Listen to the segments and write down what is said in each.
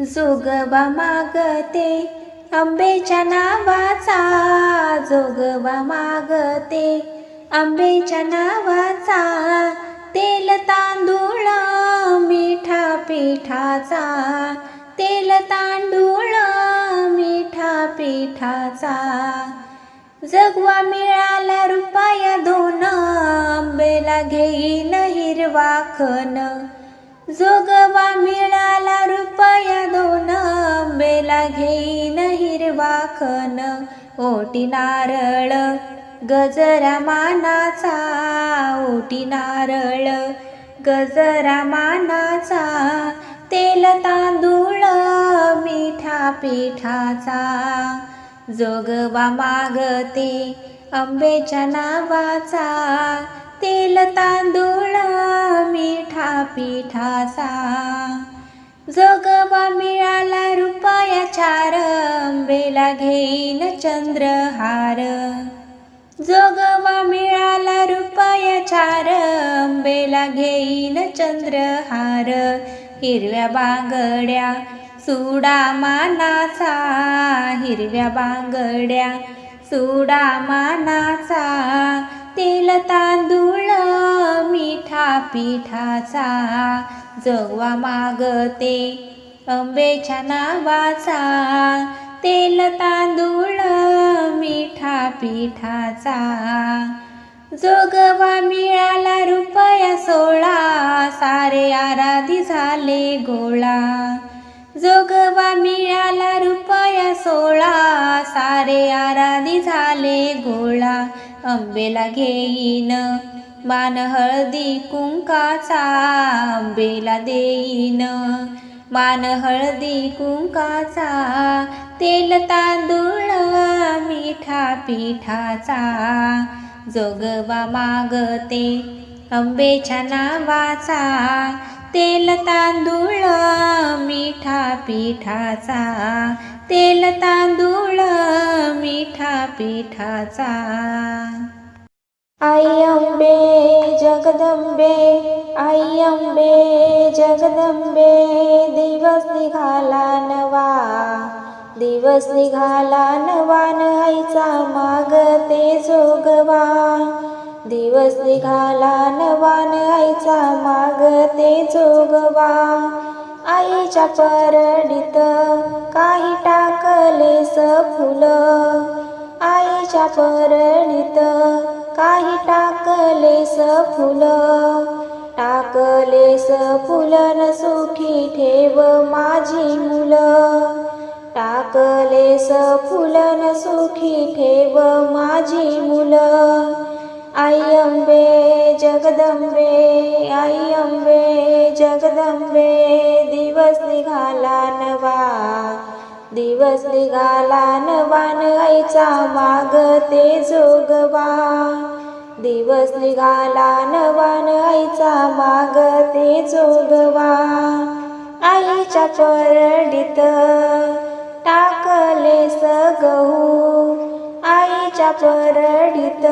जोगवा मागते आंबेच्या नावाचा जोगवा मागते आंबेच्या नावाचा तेल तांदूळ मिठा पिठाचा. तेल तांदूळ मिठा पिठाचा. जगवा मिळाला रुपया दोन आंबेला घेईन हिरवा खन. जोगवा मिळाला रुपया दोन आंबेला घेईन हिरवाखन ओटी नारळ गजरा मानाचा ओटी नारळ गजरा मानाचा तेल तांदूळ मिठा पिठाचा. जोगवा मागते आंबेच्या नावाचा तेल तांदूळ मिठा पिठाचा. जोगवा मिळाला रुपया चार अंबेला घेईन चंद्रहार. जोगवा मिळाला रुपया चार अंबेला घेईन चंद्रहार. हिरव्या बांगड्या सुडा मानाचा हिरव्या बांगड्या सुडा मानाचा तेल तांदूळ मिठा पिठाचा जगवा मागते आंबेच्या नावाचा. तेल तांदूळ मिठा पिठाचा जोगवा मिळाला रुपया सोळा. सारे आराधी झाले गोळा. जोगवा मिळाला रुपया सोळा. सारे आराधी झाले गोळा. आंबेला घेईन. मान हळदी कुंकाचा आंबेला देईन. मान हळदी कुंकाचा तेल तांदूळ मिठा पिठाचा जोगवा मागते आंबेच्या नावाचा तेल तांदूळ मिठा पिठाचा तेल तांदूळ पिठाचा. आई अंबे जगदंबे आई अंबे जगदंबे दिवस निघाला नवा. दिवस निघाला नवान माग ते जोगवा. दिवस निघाला नवान माग ते जोगवा. आईच्या परडीत काही टाकलेस फुलं. आईच्या काही टाकलेस फुलं टाकलेस फुलन सुखी ठेव माझी मुलं. टाकलेस फुलन सुखी ठेव माझी मुलं. आई अंबे जगदंबे आई अंबे जगदंबे दिवस निघाला नवा. दिवस निघाला नवान आईचा मागते जोगवा. दिवस निघाला नवान आईचा मागते जोगवा. आईच्या परडीत टाकलेस गहू आईच्या परडीत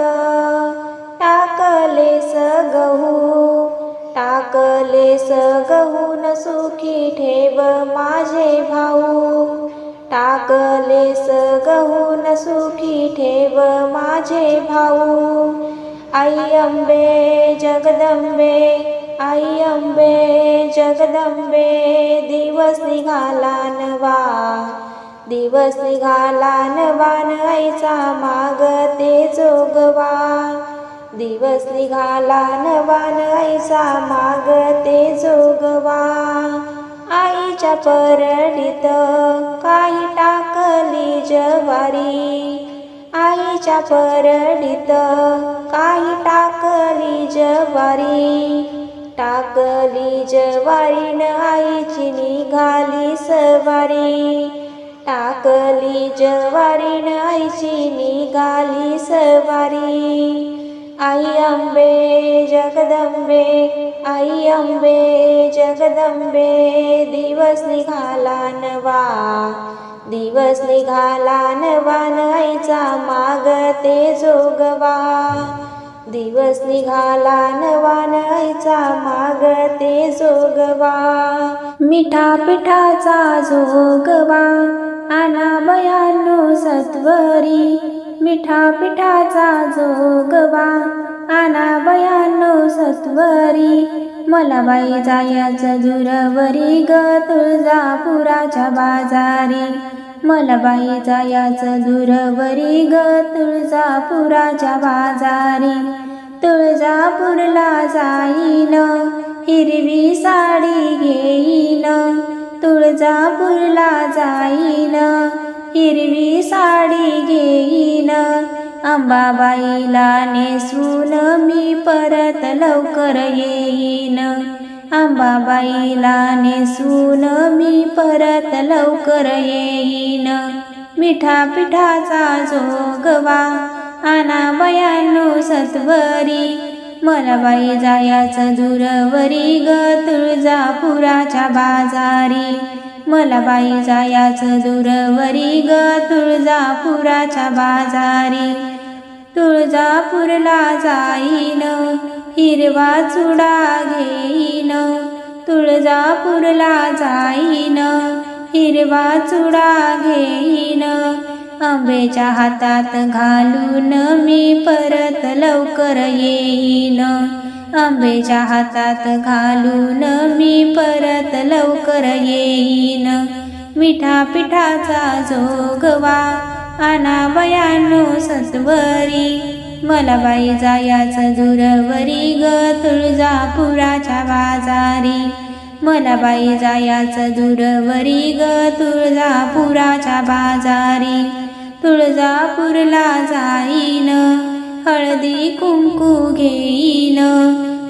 टाकलेस गहू टाकलेस गहून सुखी ठेव माझे भाऊ. टाकलेस गहून सुखी ठेव माझे भाऊ. आई अंबे जगदंबे आई अंबे जगदंबे दिवस निघाला नवा. दिवस निघाला नवा आईचा मागते जोगवा. दिवस निघाला नवा आईचा मागते जोगवा. आईच्या परडीत काही टाकली जवारी. आईच्या परडीत काही टाकली जवारी. टाकली जवारीन आईची निघाली सवारी. टाकली जवारीन आईची निघाली सवारी. आई आंबे जगदंबे आई अंबे जगदंबे दिवस निघाला नवा. दिवस निघाला नवा न्हायचा माग ते जोगवा. दिवस निघाला नवा न्हायचा माग ते जोगवा. मिठा पिठाचा जोगवा आना बयानो सत्वरी. मिठा पिठाचा जोगवा आना बयानो सत्वरी मला बाई जायाचं दुरवरी ग तुळजापुराच्या बाजारी. मला बाई जायाचं दुरवरी ग तुळजापुराच्या बाजारी. तुळजापूरला जाईन हिरवी साडी घेईन. तुळजापूरला जाईन हिरवी साडी घेईन. अंबाबाईला नेसून मी परत लवकर येईन. अंबाबाईला नेसून मी परत लवकर येईन. मिठा पिठाचा जोगवा आना बयानो सत्वरी. मला बाई जायाचं दूरवरी ग तुळजापुराच्या बाजारी. मला बाई जायाचं दूरवरी ग तुळजापुराच्या बाजारी. तुळजापूरला जाईन हिरवा चुडा घेईन. तुळजापूरला जाईन हिरवा चुडा घेईन. आंब्याच्या हातात घालून मी परत लवकर येईन. आंब्याच्या हातात घालून मी परत लवकर येईन. मिठा पिठाचा जोगवा अनाबयानो सत्वरी मला बाई जायाच दूरवरी ग तुळजापुराच्या बाजारी. मला बाई जायाच दूरवरी ग तुळजापुराच्या बाजारी. तुळजापूरला जाईन हळदी कुंकू घेईन.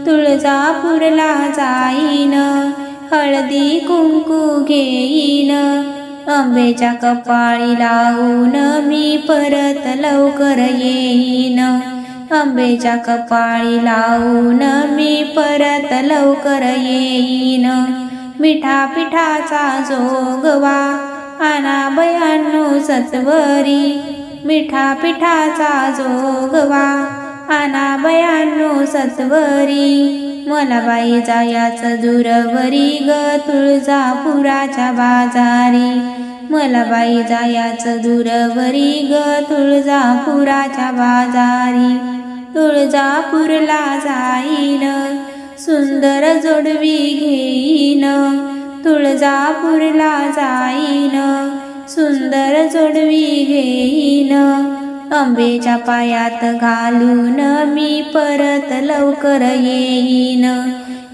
तुळजापूरला जाईन हळदी कुंकू घेईन. आंब्याच्या कपाळी लावून मी परत लवकर येईन. आंब्याच्या कपाळी लावून मी परत लवकर येईन. मिठा पिठाचा जोगवा आना बयानो सत्वरी. मिठा पिठाचा जोगवा आना बयानो सत्वरी. मला बाई दूरवरी ग तुळजापुराच्या बाजारी. मला बाई दूरवरी ग तुळजापुराच्या बाजारी. तुळजापूरला जाईन सुंदर जोडवी घेईन. तुळजापूरला जाईन सुंदर जोडवी घेईन. अंबेच्या पायात घालून मी परत लवकर येईन.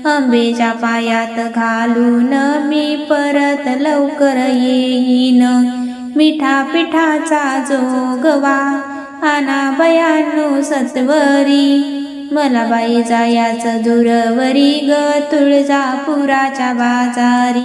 अंबेच्या पायात घालून मी परत लवकर येईन. मिठा पिठाचा जोगवा आना बयानो सत्वरी. मला बाई जायाचं दुरवरी ग तुळजापुराच्या बाजारी.